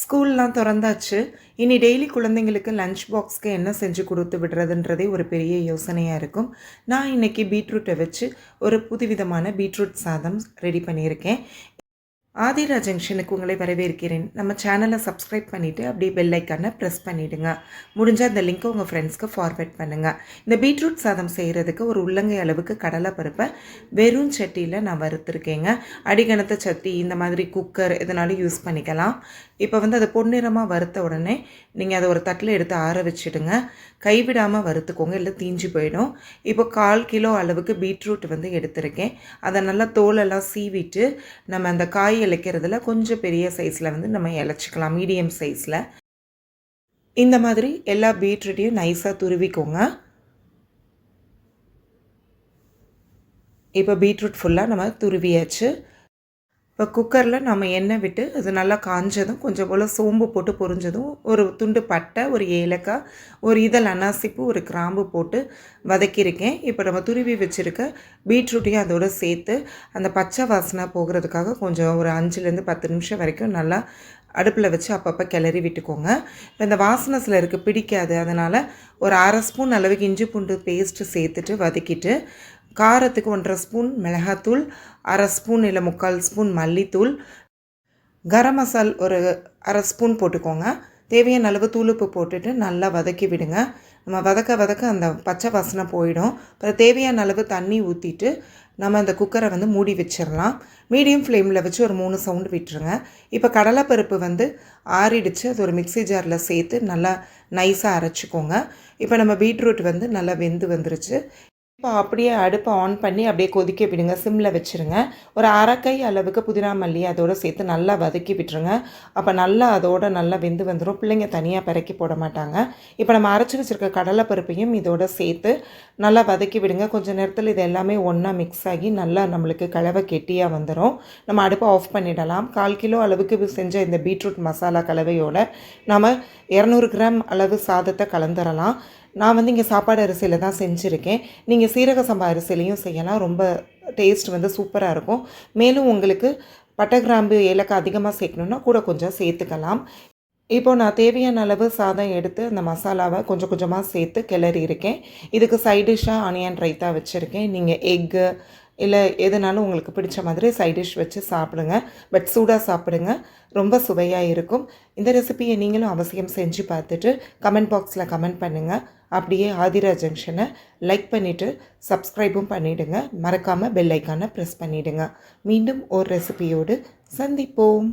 ஸ்கூல்லாம் திறந்தாச்சு. இனி டெய்லி குழந்தைங்களுக்கு லஞ்ச் பாக்ஸ்க்கு என்ன செஞ்சு கொடுத்து விடுறதுன்றதே ஒரு பெரிய யோசனையாக இருக்கும். நான் இன்னைக்கு பீட்ரூட்டை வச்சு ஒரு புதுவிதமான பீட்ரூட் சாதம் ரெடி பண்ணியிருக்கேன். ஆதிரா ஜங்ஷனுக்கு உங்களை வரவேற்கிறேன். நம்ம சேனலை சப்ஸ்கிரைப் பண்ணிவிட்டு அப்படியே பெல் ஐக்கானை ப்ரெஸ் பண்ணிவிடுங்க முடிஞ்சால் இந்த லிங்க்கை உங்கள் ஃப்ரெண்ட்ஸ்க்கு ஃபார்வேர்ட் பண்ணுங்கள் இந்த பீட்ரூட் சாதம் செய்கிறதுக்கு ஒரு உள்ளங்கை அளவுக்கு கடலை பருப்பை வெறும் சட்டியில் நான் வறுத்துருக்கேங்க. அடிகணத்த சட்டி இந்த மாதிரி குக்கர் இதனாலும் யூஸ் பண்ணிக்கலாம். இப்போ வந்து அதை பொன்னிறமாக வறுத்த உடனே நீங்கள் அதை ஒரு தட்டில் எடுத்து ஆற வச்சுடுங்க. கைவிடாமல் வறுத்துக்கோங்க இல்லை தீஞ்சு போயிடும். இப்போ கால் கிலோ அளவுக்கு பீட்ரூட் வந்து எடுத்திருக்கேன். அதை நல்லா தோலெல்லாம் சீவிட்டு நம்ம அந்த காய் இழைக்கிறதுல கொஞ்சம் பெரிய சைஸில் வந்து நம்ம இழைச்சிக்கலாம் மீடியம் சைஸில் இந்த மாதிரி எல்லா பீட்ரூட்டையும் நைஸாக துருவிக்கோங்க. இப்போ பீட்ரூட் ஃபுல்லாக நம்ம துருவியாச்சு. இப்போ குக்கரில் நம்ம எண்ணெய் விட்டு அது நல்லா காஞ்சதும் கொஞ்சம் போல் சோம்பு போட்டு பொரிஞ்சதும் ஒரு துண்டு பட்டை ஒரு ஏலக்காய் ஒரு இதழ் அன்னாசிப்பு ஒரு கிராம்பு போட்டு வதக்கியிருக்கேன். இப்போ நம்ம துருவி வச்சுருக்க பீட்ரூட்டையும் அதோடு சேர்த்து அந்த பச்சை வாசனை போகிறதுக்காக கொஞ்சம் ஒரு அஞ்சுலேருந்து பத்து நிமிஷம் வரைக்கும் நல்லா அடுப்பில் வச்சு அப்பப்போ கிளறி விட்டுக்கோங்க. இப்போ இந்த வாசனை சிலருக்கு பிடிக்காது. அதனால் ஒரு அரை ஸ்பூன் அளவுக்கு இஞ்சி பூண்டு பேஸ்ட்டு சேர்த்துட்டு வதக்கிட்டு காரத்துக்கு ஒன்றரை ஸ்பூன் மிளகாத்தூள் அரை ஸ்பூன் இல்லை முக்கால் ஸ்பூன் மல்லித்தூள். கரம் மசால் ஒரு அரை ஸ்பூன் போட்டுக்கோங்க. தேவையான அளவு தூளுப்பு போட்டுட்டு நல்லா வதக்கி விடுங்க. நம்ம வதக்க வதக்க அந்த பச்சை வாசனை போயிடும். அப்புறம் தேவையான அளவு தண்ணி ஊற்றிட்டு நம்ம அந்த குக்கரை வந்து மூடி வச்சிடலாம். மீடியம் ஃப்ளேமில் வச்சு ஒரு மூணு சவுண்டு விட்டுருங்க. இப்போ கடலைப்பருப்பு வந்து ஆறிடுச்சு. அது ஒரு மிக்சி ஜாரில் சேர்த்து நல்லா நைஸாக அரைச்சிக்கோங்க. இப்போ நம்ம பீட்ரூட் வந்து நல்லா வெந்து வந்துருச்சு. இப்போ அப்படியே அடுப்பை ஆன் பண்ணி அப்படியே கொதிக்க விடுங்க. சிம்மில் வச்சுருங்க. ஒரு அரைக்கை அளவுக்கு புதினா மல்லி அதோடு சேர்த்து நல்லா வதக்கி விட்டுருங்க. அப்போ நல்லா அதோட நல்லா வெந்து வந்துடும் பிள்ளைங்க தனியாக பிறக்கி போட மாட்டாங்க. இப்போ நம்ம அரைச்சி வச்சுருக்க கடலைப்பருப்பையும் இதோட சேர்த்து நல்லா வதக்கி விடுங்க. கொஞ்சம் நேரத்தில் இது எல்லாமே ஒன்றா மிக்ஸ் ஆகி நல்லா நம்மளுக்கு கலவை கெட்டியாக வந்துடும் நம்ம அடுப்பை ஆஃப் பண்ணிடலாம். கால் கிலோ அளவுக்கு செஞ்ச இந்த பீட்ரூட் மசாலா கலவையோடு நம்ம இரநூறு கிராம் அளவு சாதத்தை கலந்துடலாம் நான் வந்து இங்கே சாப்பாடு அரிசியில் தான் செஞ்சுருக்கேன். நீங்கள் சீரக சம்பா அரிசிலையும் செய்யலாம். ரொம்ப டேஸ்ட் வந்து சூப்பராக இருக்கும். மேலும் உங்களுக்கு பட்டை கிராம்பு ஏலக்காய் அதிகமாக சேர்க்கணுன்னா கூட கொஞ்சம் சேர்த்துக்கலாம். இப்போ நான் தேவையான அளவு சாதம் எடுத்து அந்த மசாலாவை கொஞ்சம் கொஞ்சமாக சேர்த்து கிளறி இருக்கேன். இதுக்கு சைட் டிஷ்ஷாக ஆனியன் ரைத்தா வச்சுருக்கேன். நீங்கள் எக்கு இல்லை எதுனாலும் உங்களுக்கு பிடிச்ச மாதிரி சைட் டிஷ் வச்சு சாப்பிடுங்க. பட் சூடாக சாப்பிடுங்க. ரொம்ப சுவையாக இருக்கும். இந்த ரெசிபியை நீங்களும் அவசியம் செஞ்சு பார்த்துட்டு கமெண்ட் பாக்ஸில் கமெண்ட் பண்ணுங்கள் அப்படியே ஆதிரா ஜங்ஷனை லைக் பண்ணிவிட்டு சப்ஸ்கிரைபும் பண்ணிவிடுங்க மறக்காமல் பெல் ஐக்கானை ப்ரெஸ் பண்ணிவிடுங்க மீண்டும் ஒரு ரெசிபியோடு சந்திப்போம்.